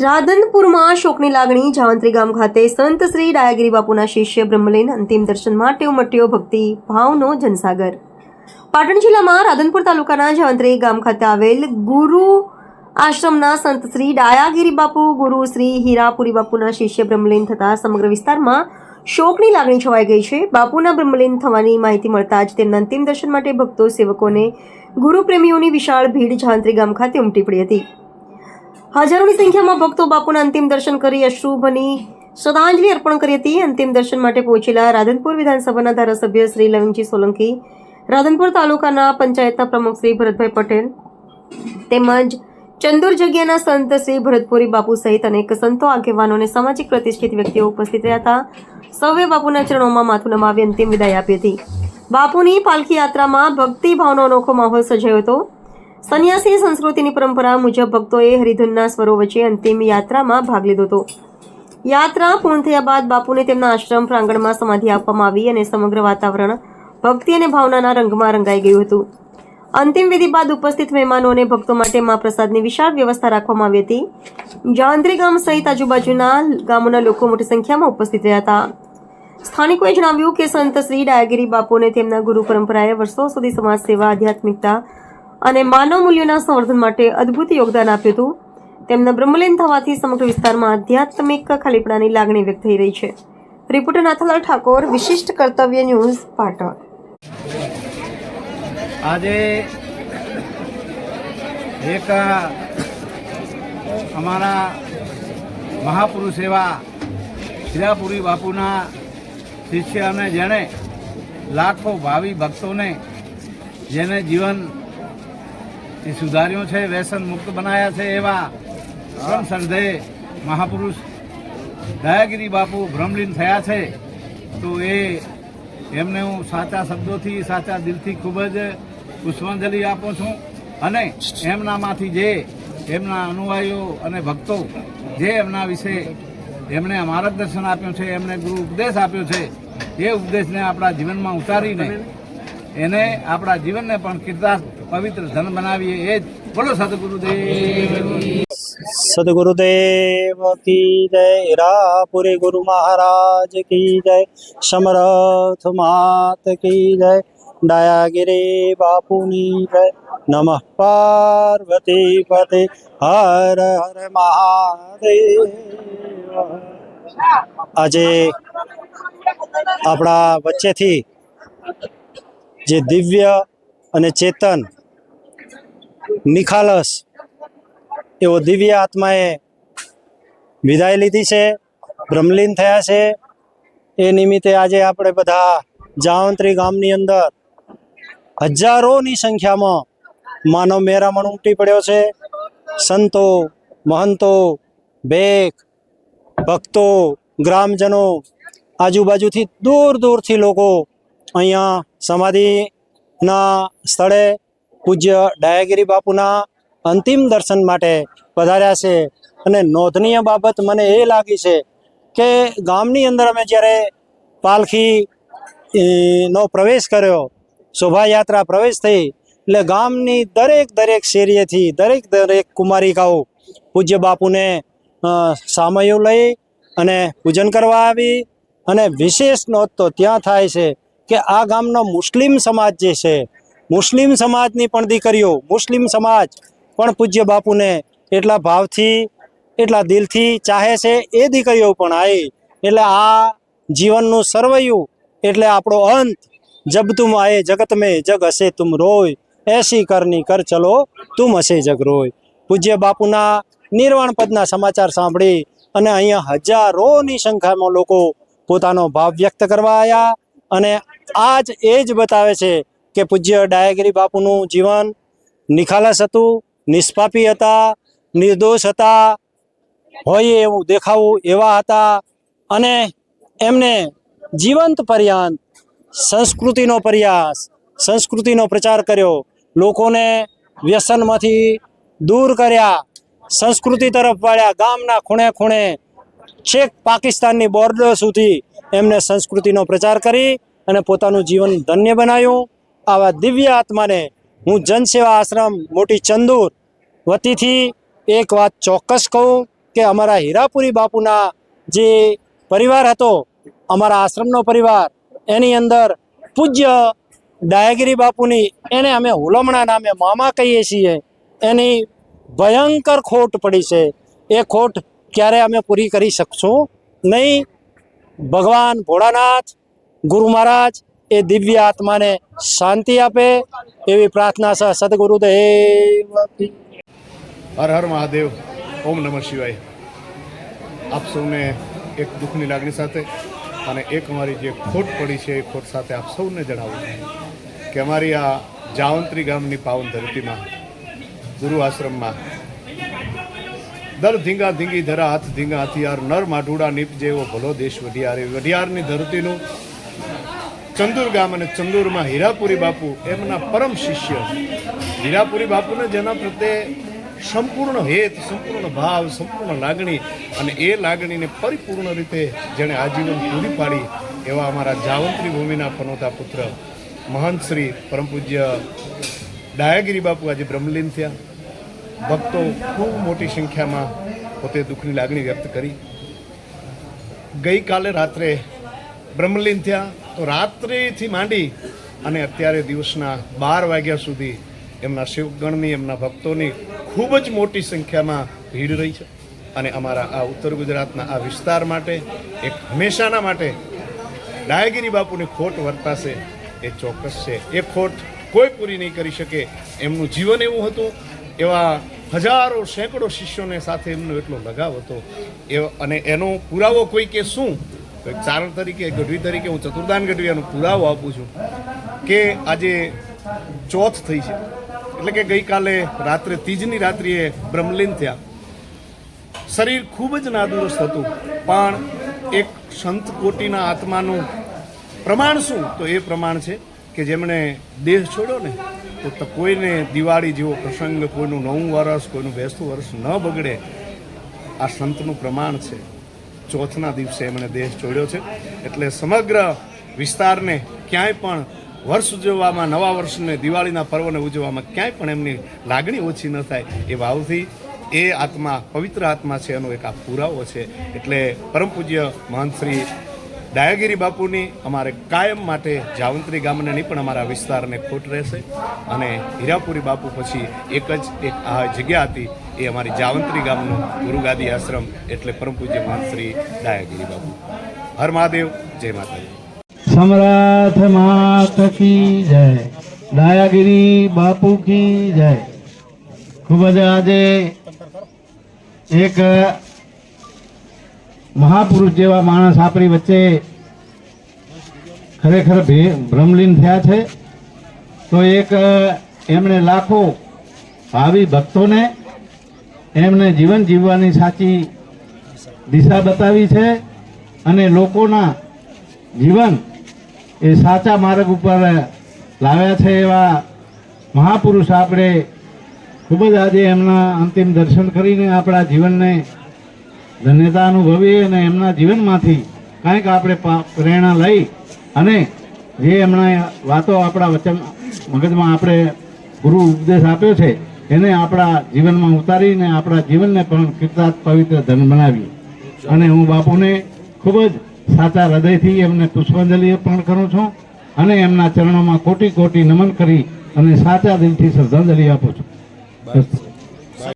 રાધનપુરમાં શોકની લાગણી જાવંત્રી ગામ ખાતે સંત શ્રી ડાયાગીરી બાપુના શિષ્ય બ્રહ્મલીન અંતિમ દર્શન માટે ઉમટ્યો ભક્તિ ભાવનો જનસાગર. પાટણ જિલ્લામાં રાધનપુર તાલુકાના જાવંત્રી ગામ ખાતે આવેલ ગુરુ આશ્રમના સંત શ્રી ડાયાગીરી બાપુ, ગુરુ શ્રી હીરાપુરી બાપુના શિષ્ય બ્રહ્મલીન થતા સમગ્ર વિસ્તારમાં શોકની લાગણી છવાઈ ગઈ છે. બાપુના બ્રહ્મલીન થવાની માહિતી મળતા જ તેમના અંતિમ દર્શન માટે ભક્તો, સેવકોને ગુરુ પ્રેમીઓની વિશાળ ભીડ જાવંત્રી ગામ ખાતે ઉમટી પડી હતી. હજારોની સંખ્યામાં ભક્તો બાપુના અંતિમ દર્શન કરી અશ્રુભની શ્રદ્ધાંજલિ અર્પણ કરી હતી. અંતિમ દર્શન માટે પહોંચેલા રાધનપુર વિધાનસભાના ધારાસભ્ય શ્રી લવિંગજી સોલંકી, રાધનપુર તાલુકાના પંચાયતના પ્રમુખ શ્રી ભરતભાઈ પટેલ તેમજ ચંદુર જગ્યાના સંત શ્રી ભરતપુરી બાપુ સહિત અનેક સંતો, આગેવાનો અને સામાજિક પ્રતિષ્ઠિત વ્યક્તિઓ ઉપસ્થિત રહ્યા હતા. સૌએ બાપુના ચરણોમાં માથું નમાવી અંતિમ વિદાય આપી હતી. બાપુની પાલખી યાત્રામાં ભક્તિભાવનો અનોખો માહોલ સર્જાયો હતો. સંન્યાસી સંસ્કૃતિની પરંપરા મુજબ ભક્તોએ હરિધુનના સ્વરો વચ્ચે અંતિમ યાત્રામાં ભાગ લીધો હતો. યાત્રા પૂર્ણ થયા બાદ બાપુને તેમના આશ્રમ પ્રાંગણમાં સમાધિ આપવામાં આવી અને સમગ્ર વાતાવરણ ભક્તિ અને ભાવનાના રંગમાં રંગાઈ ગયું હતું. અંતિમ વિધિ બાદ ઉપસ્થિત મહેમાનો અને ભક્તો માટે મા પ્રસાદની વિશાળ વ્યવસ્થા રાખવામાં આવી હતી. જાંત્રી ગામ સહિત આજુબાજુના ગામોના લોકો મોટી સંખ્યામાં ઉપસ્થિત રહ્યા હતા. સ્થાનિકોએ જણાવ્યું કે સંત શ્રી ડાયાગીરી બાપુને તેમના ગુરુ પરંપરાએ વર્ષો સુધી સમાજ સેવા, આધ્યાત્મિકતા અને માનવ મૂલ્યોના સંવર્ધન માટે અદ્ભુત યોગદાન આપ્યું હતું. તેમના બ્રહ્મલીન થવાથી સમગ્ર વિસ્તારમાં આધ્યાત્મિક ખાલીપણાની લાગણી વ્યક્ત થઈ રહી છે. રિપોર્ટર નાથાલાલ ઠાકોર, વિશિષ્ટ કર્તવ્ય ન્યૂઝ, પાટણ. આજે એક અમારા મહાપુરુષ એવા શિરાપુરી બાપુના શિષ્ય અને જેણે લાખો ભાવિ ભક્તોને જેને જીવન એ સુધાર્યું છે, વ્યસન મુક્ત બનાવ્યા છે એવા શ્રમ સંધે મહાપુરુષ દયાગીરી બાપુ ભ્રમલીન થયા છે. તો એ એમને હું સાચા શબ્દોથી, સાચા દિલથી ખૂબ જ પુષ્પાંજલિ આપું છું. અને એમનામાંથી જે, એમના અનુયાયીઓ અને ભક્તો જે એમના વિશે એમણે માર્ગદર્શન આપ્યું છે એમણે ગુરુ ઉપદેશ આપ્યો છે, એ ઉપદેશને આપણા જીવનમાં ઉતારીને એને આપણા જીવનને પણ કીર્તા પવિત્ર ધન બનાવીએ, એ જ. બોલો સદગુરુદેવ. સદગુરુદેવ કી જય, હીરાપુરી ગુરુ મહારાજ કી જય, સમરથ માત કી જય ડાયાગીરી બાપુની જય, નમઃ પાર્વતી પતે, હર હર મહાદેવ. આજે આપણા વચ્ચેથી જે દિવ્ય અને ચેતન નિખાલસ. એવો દિવ્ય આત્માએ વિદાય લીધી છે, બ્રહ્મલીન થયા છે. એ નિમિત્તે આજે આપણે બધા જાવંત્રી ગામની અંદર હજારોની સંખ્યામાં માનવ મેરામણ ઉમટી પડ્યો છે. સંતો, મહંતો, ભેખ, ભક્તો, ગ્રામજનો, આજુબાજુથી દૂર દૂરથી લોકો અહીંયા સમાધિના સ્થળે પૂજ્ય ડાયાગીરી બાપુના અંતિમ દર્શન માટે પધાર્યા છે. અને નોંધનીય બાબત મને એ લાગી છે કે ગામની અંદર અમે જ્યારે પાલખી નો પ્રવેશ કર્યો, શોભાયાત્રા પ્રવેશ થઈ, એટલે ગામની દરેક દરેક શેરીએથી, દરેક દરેક કુમારિકાઓ પૂજ્ય બાપુને સામયું લઈ અને પૂજન કરવા આવી. અને વિશેષ નોંધ તો ત્યાં થાય છે કે આ ગામનો મુસ્લિમ સમાજ જે છે મુસ્લિમ સમાજની પણ દીકરીઓ, મુસ્લિમ સમાજ પણ પૂજ્ય બાપુને એટલા ભાવથી, એટલા દિલથી ચાહે છે એ દીકરીઓ પણ આવી એટલે આ જીવનનું સર્વૈયું, એટલે આપણો અંત. જબ તુમ આયે જગત મેં, જગ હશે તુમ રોય. એસી કરની કર ચલો, તુમ હશે જગ રોય. પૂજ્ય બાપુના નિર્વાણ પદના સમાચાર સાંભળી અને અહીંયા હજારોની સંખ્યામાં લોકો પોતાનો ભાવ વ્યક્ત કરવા આવ્યા અને આજ એ જ બતાવે છે કે પૂજ્ય ડાયાગીરી બાપુનું જીવન નિખાલસ હતું, નિષ્પાપી હતા, નિર્દોષ હતા, હોય એવું દેખાવું એવા હતા. અને એમને જીવંત પર્યાંત, સંસ્કૃતિનો પ્રયાસ, સંસ્કૃતિનો પ્રચાર કર્યો. લોકોને વ્યસનમાંથી દૂર કર્યા. સંસ્કૃતિ તરફ વાળ્યા ગામના ખૂણે ખૂણે, છેક પાકિસ્તાનની બોર્ડર સુધી એમને સંસ્કૃતિનો પ્રચાર કરી અને પોતાનું જીવન ધન્ય બનાવ્યું. આવા દિવ્ય આત્માને હું જનસેવા આશ્રમ મોટી ચંદુર વતીથી એક વાત ચોક્કસ કહું કે અમારા હીરાપુરી બાપુના જે પરિવાર હતો, અમારા આશ્રમનો પરિવાર, એની અંદર પૂજ્ય ડાયાગીરી બાપુની, એને અમે હુલમણા નામે મામા કહીએ છીએ, એની ભયંકર ખોટ પડી છે. એ ખોટ ક્યારે અમે પૂરી કરી શકશું નહીં? ભગવાન ભોળાનાથ, ગુરુ મહારાજ એ દિવ્ય આત્માને શાંતિ આપે એવી પ્રાર્થના છે સદગુરુદેવ હર હર મહાદેવ. ઓમ નમઃ શિવાય. આપ સૌને એક દુઃખની લાગણી સાથે અને એક અમારી જે ખોટ પડી છે એ ખોટ સાથે આપ સૌને જણાવું કે અમારી આ જાવંત્રી ગામની પાવન ધરતીમાં, ગુરુ આશ્રમમાં, દર ધીંગા ધીંગી ધરા હાથ ધીંગા હથિયાર, નર માઢુડા નીપ જેવો ભલો દેશ વઢિયાર વઢિયારની ધરતીનું ચંદુર ગામ અને ચંદુરમાં હીરાપુરી બાપુ એમના પરમ શિષ્ય. હીરાપુરી બાપુને જેના પ્રત્યે સંપૂર્ણ હેત, સંપૂર્ણ ભાવ, સંપૂર્ણ લાગણી અને એ લાગણીને પરિપૂર્ણ રીતે જેણે આજીવન પૂરી પાડી એવા અમારા જાવંત્રી ભૂમિના પનોતા પુત્ર મહંત શ્રી પરમ પૂજ્ય ડાયાગીરી બાપુ આજે બ્રહ્મલીન થયા. ભક્તો ખૂબ મોટી સંખ્યામાં પોતે દુઃખની લાગણી વ્યક્ત કરી. ગઈકાલે રાત્રે બ્રહ્મલીન થયા. તો રાત્રિથી માંડી અને અત્યારે દિવસના બાર વાગ્યા સુધી એમના શિવગણની, એમના ભક્તોની ખૂબ જ મોટી સંખ્યામાં ભીડ રહી છે. અને અમારા આ ઉત્તર ગુજરાતના આ વિસ્તાર માટે, એક હંમેશાના માટે ડાયગીરી બાપુની ખોટ વર્તાશે, એ ચોક્કસ છે. એ ખોટ કોઈ પૂરી નહીં કરી શકે. એમનું જીવન એવું હતું, એવા હજારો સેંકડો શિષ્યોને સાથે એમનો એટલો લગાવ હતો. એ અને એનો પુરાવો કોઈ કે શું તો એક ચારણ તરીકે ગઢવી તરીકે હું ચતુર્દાન ગઢવીયાનો પુરાવો આપું છું કે આજે ચોથ થઈ છે. એટલે કે ગઈકાલે રાત્રે તીજની રાત્રિએ બ્રહ્મલીન થયા. શરીર ખૂબ જ નાદુરસ્ત હતું, પણ એક સંત કોટીના આત્માનું પ્રમાણ શું? તો એ પ્રમાણ છે કે જેમણે દેહ છોડ્યો ને તો કોઈને દિવાળી જેવો પ્રસંગ, કોઈનું નવું વર્ષ, કોઈનું બેસતું વર્ષ ન બગડે, આ સંતનું પ્રમાણ છે. ચોથના દિવસે એમણે દેશ છોડ્યો છે. એટલે સમગ્ર વિસ્તારને ક્યાંય પણ વર્ષ ઉજવવામાં, નવા વર્ષને, દિવાળીના પર્વને ઉજવવામાં ક્યાંય પણ એમની લાગણી ઓછી ન થાય એ ભાવથી એ આત્મા, પવિત્ર આત્મા છે એનો એક આ પુરાવો છે. એટલે પરમ પૂજ્ય મહંત શ્રી ડાયાગીરી બાપુની અમારે કાયમ માટે જાવંત્રી ગામનાની પણ અમારા વિસ્તારને ખોટ રહેશે. અને હીરાપુરી બાપુ પછી એક જ એક આ જગ્યા હતી, એ અમારી જાવંત્રી ગામનું ગુરુગાદી આશ્રમ, એટલે પરમ પૂજ્ય શ્રી ડાયાગીરી બાપુ. હર મહાદેવ, જય માતાજી. સમ્રાટ માત કી જય, ડાયાગીરી બાપુ કી જય. ખૂબ જ આજે એક મહાપુરુષ જેવા માણસ આપણી વચ્ચે ખરેખર ભ્રમલીન થયા છે. તો એક એમણે લાખો ભાવિ ભક્તોને એમને જીવન જીવવાની સાચી દિશા બતાવી છે અને લોકોના જીવન એ સાચા માર્ગ ઉપર લાવ્યા છે એવા મહાપુરુષ આપણે ખૂબ જ આજે એમના અંતિમ દર્શન કરીને આપણા જીવનને ધન્યતા અનુભવીએ અને એમના જીવનમાંથી કાંઈક આપણે પ્રેરણા લઈ અને જે એમના વાતો આપણા વચન, મગજમાં આપણે ગુરુ ઉપદેશ આપ્યો છે, એને આપણા જીવનમાં ઉતારીને આપણા જીવનને પણ કીર્તાર્થ પવિત્ર ધન બનાવીએ અને હું બાપુને ખૂબ જ સાચા હૃદયથી એમને પુષ્પાંજલિ અર્પણ કરું છું અને એમના ચરણોમાં કોટી કોટી નમન કરી અને સાચા દિલથી શ્રદ્ધાંજલિ આપું છું.